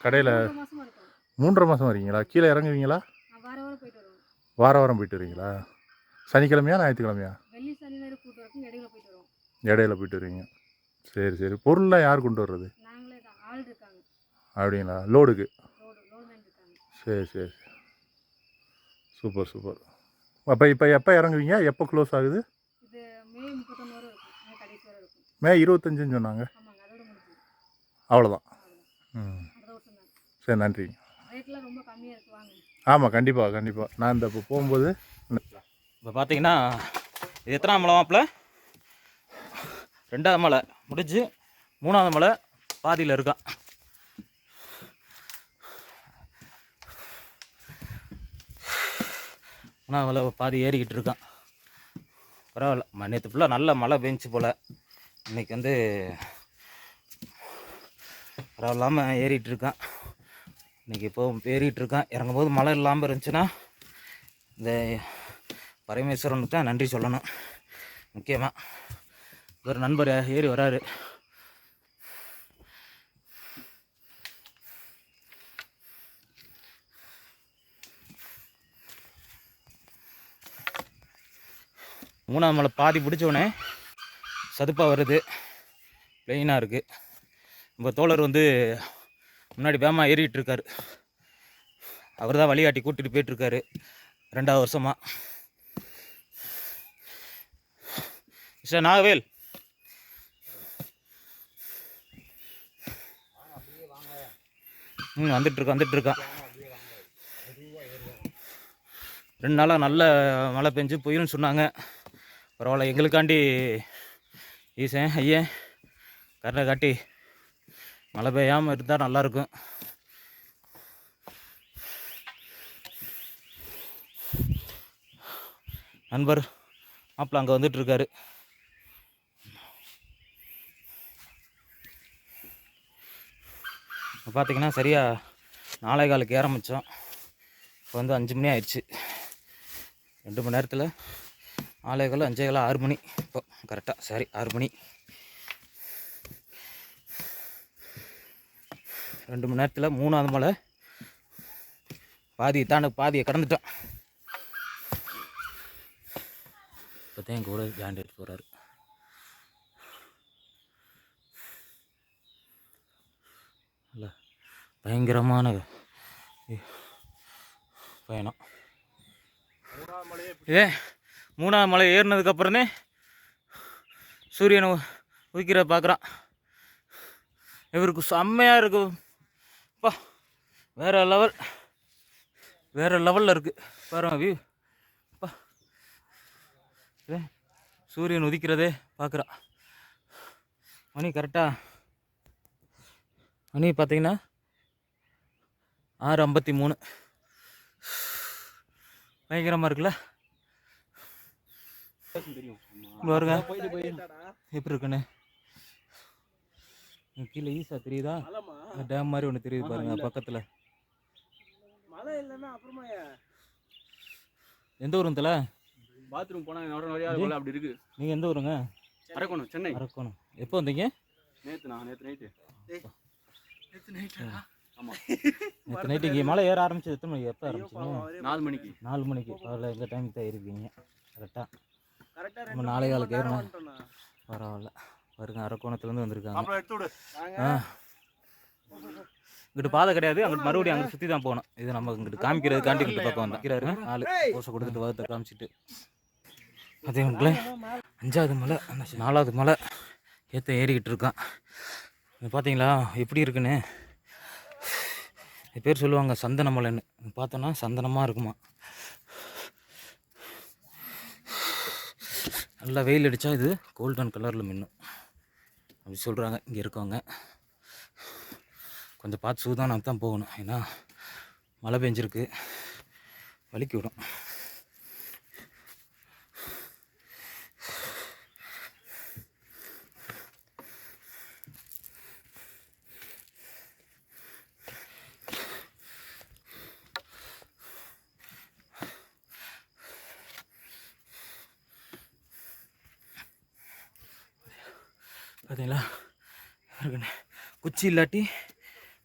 கடையில் மூன்றரை மாதம் வரீங்களா கீழே இறங்குவீங்களா? வார வாரம் போயிட்டு வரீங்களா சனிக்கிழமையா ஞாயிற்றுக்கிழமையா? இடையில போயிட்டு வருவீங்க. சரி சரி. பொருள்லாம் யார் கொண்டு வர்றது? அப்படிங்களா? லோடுக்கு? சரி சரி சூப்பர் சூப்பர். அப்போ இப்போ எப்போ இறங்குவீங்க? எப்போ க்ளோஸ் ஆகுது? இது மே இருபத்தஞ்சுன்னு சொன்னாங்க. அவ்வளோதான் ம். சரி நன்றி. ரேட்லாம் ரொம்ப கம்மியாக இருக்கு வாங்க. ஆமாம் கண்டிப்பாக கண்டிப்பாக நான் இந்த இப்போ போகும்போது இப்போ பார்த்தீங்கன்னா இது எத்தனாம் மலை மாப்பிள்ள ரெண்டாவது மலை. முடிஞ்சு மூணாவது மலை பாதியில் இருக்கான். ஆனால் அவ்வளோ பாதி ஏறிக்கிட்டு இருக்கான் பரவாயில்ல. ம- நேற்று ஃபுல்லாக நல்ல மழை பெஞ்சு போல். இன்னைக்கு வந்து பரவாயில்லாமல் ஏறிட்டு இருக்கான் இன்னைக்கு இப்போ ஏறிட்டு இருக்கான் இறங்கும்போது மழை இல்லாமல் இருந்துச்சுன்னா இந்த பரமேஸ்வரனுக்கு தான் நன்றி சொல்லணும். முக்கியமாக ஒரு நண்பர் ஏறி வராரு. மூணாவது மலை பாதி பிடிச்சோடனே சதுப்பாக வருது. பிளெயினாக இருக்குது நம்ம தோழர் வந்து முன்னாடி வேமா ஏறிட்டு இருக்கார். அவர் தான் வழிகாட்டி கூட்டிகிட்டு போயிட்டுருக்காரு ரெண்டாவது வருஷமாக சார் நாகவேல். ம் வந்துட்டுருக்கான் வந்துட்டுருக்கான் ரெண்டு நாளாக நல்ல மழை பெஞ்சு புயல்னு சொன்னாங்க. பரவாயில்ல எங்களுக்காண்டி ஈசன் ஐயன் கருணை காட்டி மழை பெய்யாமல் இருந்தால் நல்லாயிருக்கும் நண்பர் மாப்பிள்ள அங்கே வந்துட்டுருக்காரு இப்போ பார்த்தீங்கன்னா சரியாக நாளை காலுக்கு ஆரம்பித்தோம் இப்போ வந்து அஞ்சு மணி ஆயிடுச்சு. ரெண்டு மணி நேரத்தில் நாளை காலம் அஞ்சே காலம் ஆறு மணி. இப்போ கரெக்டாக சாரி ஆறு மணி. ரெண்டு மணி நேரத்தில் மூணாவது மலை. பாதியை தாண்ட பாதியை கடந்துட்டோம் இப்போ தான் என் கூட ஜாயின் போகிறாரு இல்லை பயங்கரமான பயணம். இதே மூணாவது மலை ஏறினதுக்கப்புறமே சூரியனை உதிக்கிற பார்க்குறான் இவருக்கு செம்மையாக இருக்கு. அப்பா வேற லெவல் வேறு லெவலில் இருக்குது பாருங்க வியூ அப்பா சூரியன் உதிக்கிறதே பார்க்குறான் மணி கரெக்டாக மணி பார்த்தீங்கன்னா ஆறு ஐம்பத்தி மூணு. பயங்கரமாக இருக்குல்ல? பாருங்க. எப்படி இருக்குன்னு? கீழே ஈஸா தெரியுதா? டேம் மாதிரி ஒன்று தெரியுது பாருங்க பக்கத்தில். மழை இல்லைன்னா அப்புறமா எந்த ஊருங்க தல? பாத்ரூம் போனா நிறையா அப்படி இருக்கு. நீங்கள் எந்த ஊருங்க? அரக்கணும் சென்னை. அரக்கோணம். எப்போ வந்தீங்க? நேத்து நான் நேத்து நைட்டு ஆமா. நேற்று நைட்டு இங்கே மழை ஏற ஆரம்பிச்சது எத்தனை மணிக்கு? எப்போ ஆரம்பிச்சிங்க? நாலு மணிக்கு. நாலு மணிக்கு. அதில் எங்கள் டைமுக்கு தான் இருக்கீங்க கரெக்டாக கரெக்டா நம்ம நாளை காலுக்கு ஏறணும் பரவாயில்ல. பாருங்க அரக்கோணத்துலேருந்து வந்திருக்காங்க. ஆ. இங்கிட்டு பாதை கிடையாது அங்கிட்டு மறுபடியும் அங்கிட்டு சுற்றி தான் போகணும். இது நம்ம இங்கிட்டு காமிக்கிறதுக்காண்டி இங்கிட்டு பக்கம் வந்தாரு நாலு கோசை கொடுத்துட்டு வகுத்த காமிச்சிட்டு. அதே மக்களே அஞ்சாவது மலை அந்த நாலாவது மலை ஏற்ற ஏறிக்கிட்டு இருக்கான். இது பார்த்தீங்களா எப்படி இருக்குன்னு? பேர் சொல்லுவாங்க சந்தன மலைன்னு. பார்த்தோன்னா சந்தனமாக இருக்குமா? நல்லா வெயில் அடித்தா இது கோல்டன் கலரில் மின்னும். அப்படி சொல்கிறாங்க இங்கே இருக்கவங்க. கொஞ்சம் பார்த்து சூதானாக தான் போகணும். ஏன்னா மழை பெஞ்சிருக்கு. வலிக்கி விடும். பார்த்தீங்களா? குச்சி இல்லாட்டி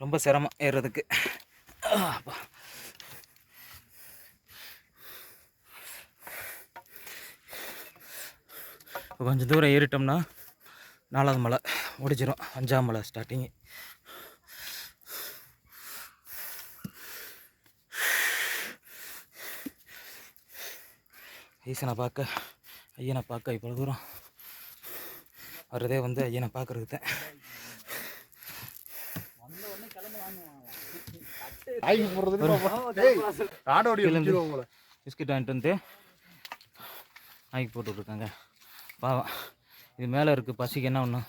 ரொம்ப சிரமம் ஏறுறதுக்கு. அப்பா. இப்போ கொஞ்சம் தூரம் ஏறிட்டோம்னா நாலாவது மலை முடிச்சிடும் அஞ்சாம் மலை ஸ்டார்டிங்கு ஈசனை பார்க்க ஐயனை பார்க்க இவ்வளோ தூரம் வர்றதே வந்து ஐயனை பார்க்கறதுக்கு தான். பிஸ்கட் வாங்கிட்டு வந்து ஆக்கி போட்டுட்ருக்காங்க பாவம். இது மேலே இருக்குது பசிக்கு என்ன ஒன்று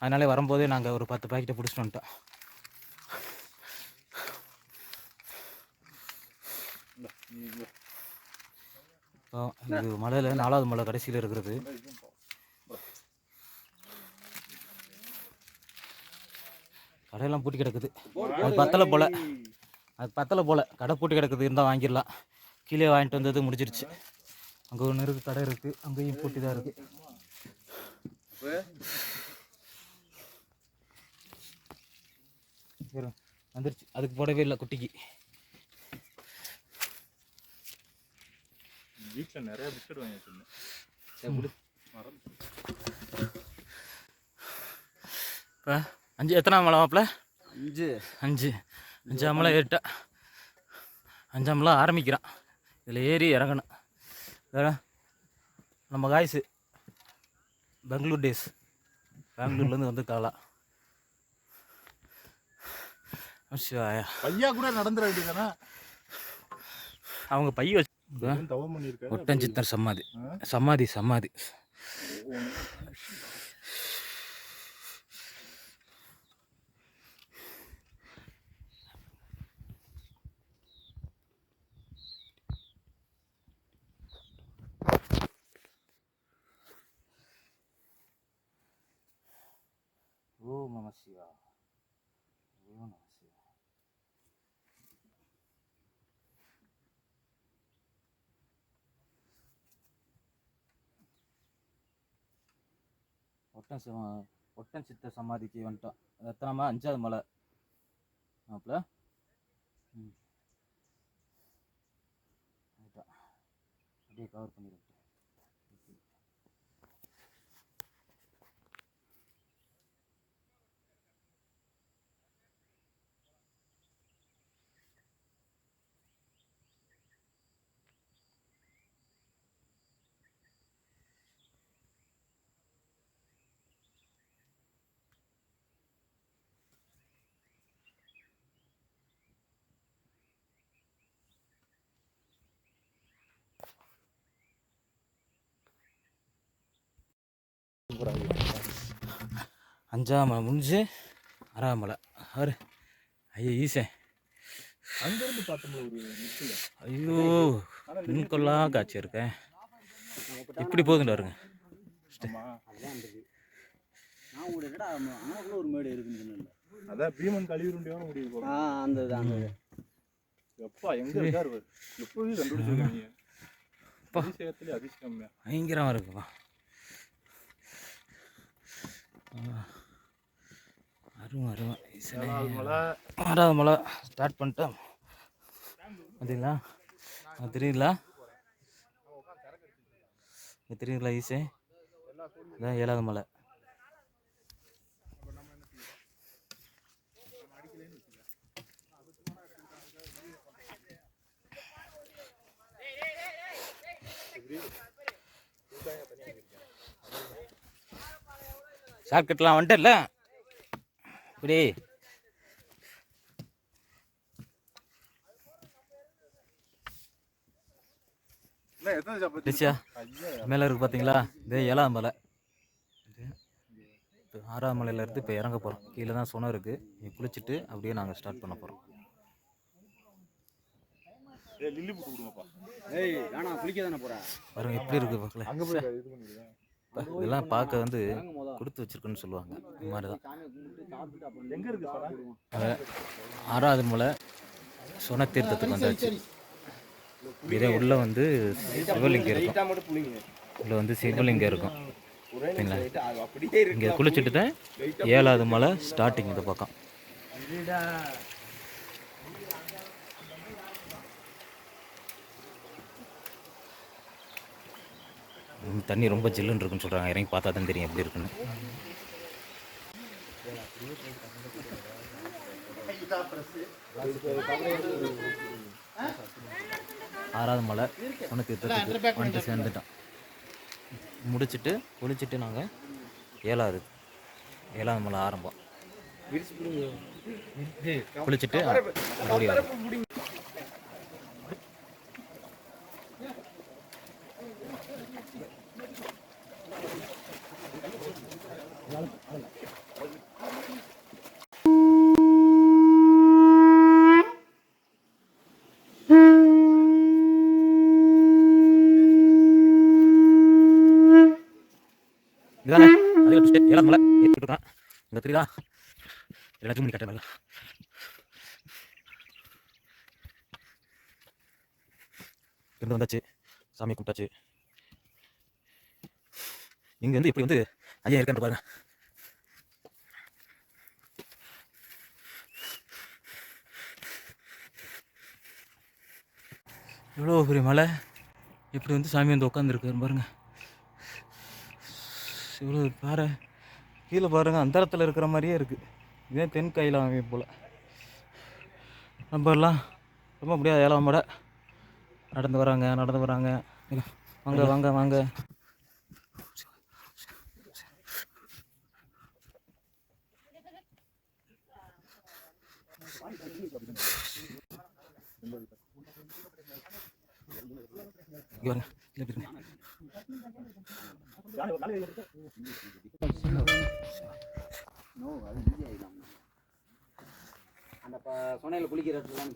அதனாலே வரும்போதே நாங்கள் ஒரு பத்து பாக்கெட்டை பிடிச்சிட்டு வந்துட்டோம். இது மலையில் நாலாவது மலை கடைசியில் இருக்கிறது. கடையெல்லாம் பூட்டி கிடக்குது. அது பத்தலை போல். அது பத்தலை போல். கடை பூட்டி கிடக்குது இருந்தால் வாங்கிடலாம். கீழே வாங்கிட்டு வந்தது முடிஞ்சிருச்சு. அங்கே ஒன்று இருக்குது கடை இருக்குது அங்கேயும் பூட்டி தான் இருக்குது வந்துருச்சு. அதுக்கு போடவே இல்லை குட்டிக்கு. வீட்டில் நிறைய பிஸ்கட் வாங்கி வச்சிருந்தேன். இப்போ அஞ்சு எத்தனாம் மலை மாப்பிள்ள அஞ்சு. அஞ்சு. அஞ்சாம் மலை ஏறிட்டா அஞ்சாம் மலை ஆரம்பிக்கிறான். இதில் ஏறி இறங்கணும். இதோ நம்ம காய்ஸு பெங்களூர் டேஸ் பெங்களூர்லேருந்து வந்து காலா. சிவாயா பையா கூட நடந்துட வேண்டியதானே அவங்க பைய வச்சு ஒட்டஞ்சித்தர் சமாதி. சமாதி சமாதி. ஓம் நம சிவா ஓம் நம சிவா ஒட்டன் சிவ ஒட்டன் சித்த சமாதிக்கு வந்துட்டோம் எத்தனாமா அஞ்சாவது மலை மாப்பிள்ள ம் देखा और அஞ்சாம் மலை முடிஞ்சு ஆறாம் மலை. ஆறு. ஐயோ ஈசன் அங்கிருந்து பார்த்தோம்ல ஐயோ இன்னுக்கெல்லாம் காட்சி இருக்கேன் இப்படி போகுதுன்னு வருங்க ஒரு மேடு இருக்குன்னு. அதான் பீமன் கழிவுருண்டியோட முடிவு போகும் ஆ அந்த அந்த. எப்பா எங்க இருக்காரு? எப்படி கண்டுபிடிச்சிருக்கீங்க? அப்பா. அதிசயத்திலே அதிசயம்யா பயங்கரமாக இருக்குப்பா. ஆ. அருமை அருமை ஆறாவது மலை ஸ்டார்ட் பண்ணிட்டேன் பார்த்தீங்களா? தெரியுங்களா தெரியுங்களா ஈஸே இதான் ஏழாவது மலை ஷார்ட்கட்லாம் வந்துட்டல இப்படி மேலே இருக்கு பார்த்தீங்களா இதே ஏழாம் மலை. ஆறாம் மலையில இருந்து இப்போ இறங்க போகிறோம் கீழே தான் சுனம் இருக்குது இங்கே குளிச்சுட்டு அப்படியே நாங்கள் ஸ்டார்ட் பண்ண போறேன். பாருங்க எப்படி இருக்குது பார்க்கல இதெல்லாம் பார்க்க வந்து கொடுத்து வச்சிருக்குன்னு சொல்லுவாங்க. இந்த மாதிரி தான். ஆறாவது மலை சுன தீர்த்தத்துக்கு வந்தாச்சு. இதே உள்ளே வந்து சிவலிங்கம் இருக்கும். உள்ளே வந்து சிவலிங்கம் இருக்கும். சரிங்களா? இங்கே குளிச்சுட்டு தான் ஏழாவது மலை ஸ்டார்டிங் இந்த பக்கம். தண்ணி ரொம்ப ஜில்லுன்னு இருக்குன்னு சொல்கிறாங்க இறங்கி பார்த்தா தான் தெரியும் எப்படி இருக்குன்னு. ஆறாவது மலை. தீர்த்தத்துக்கு வந்துட்டு சேர்ந்துட்டோம். முடிச்சிட்டு குளிச்சுட்டு நாங்கள் ஏழாவது ஏழாவது மலை ஆரம்பம். குளிச்சுட்டு மறுபடியும் வரோம். இதுதானே அதே வச்சுட்டு ஏழாவது மலை ஏற்றிட்டு இருக்கான் இந்த தெரியுதா? எல்லாத்தையும் பண்ணி கட்டுறாங்க இருந்து வந்தாச்சு. சாமி கும்பிட்டாச்சு. இங்க வந்து இப்படி வந்து ஐயா இருக்கான்னு பாருங்க. எவ்வளோ பெரிய மலை? இப்படி வந்து சாமி வந்து உட்காந்துருக்காரு பாருங்க. இவ்வளோ பாறை. கீழே பாருங்க அந்தரத்தில் இருக்கிற மாதிரியே இருக்குது இதே தென் கையில் போல். நம்ம எல்லாம் ரொம்ப முடியாது ஏழாம் மடை நடந்து வராங்க நடந்து வராங்க. வாங்க வாங்க வாங்க. இங்க வாங்க. அந்த ப- சுனையில குளிக்கிற இடத்துலாம்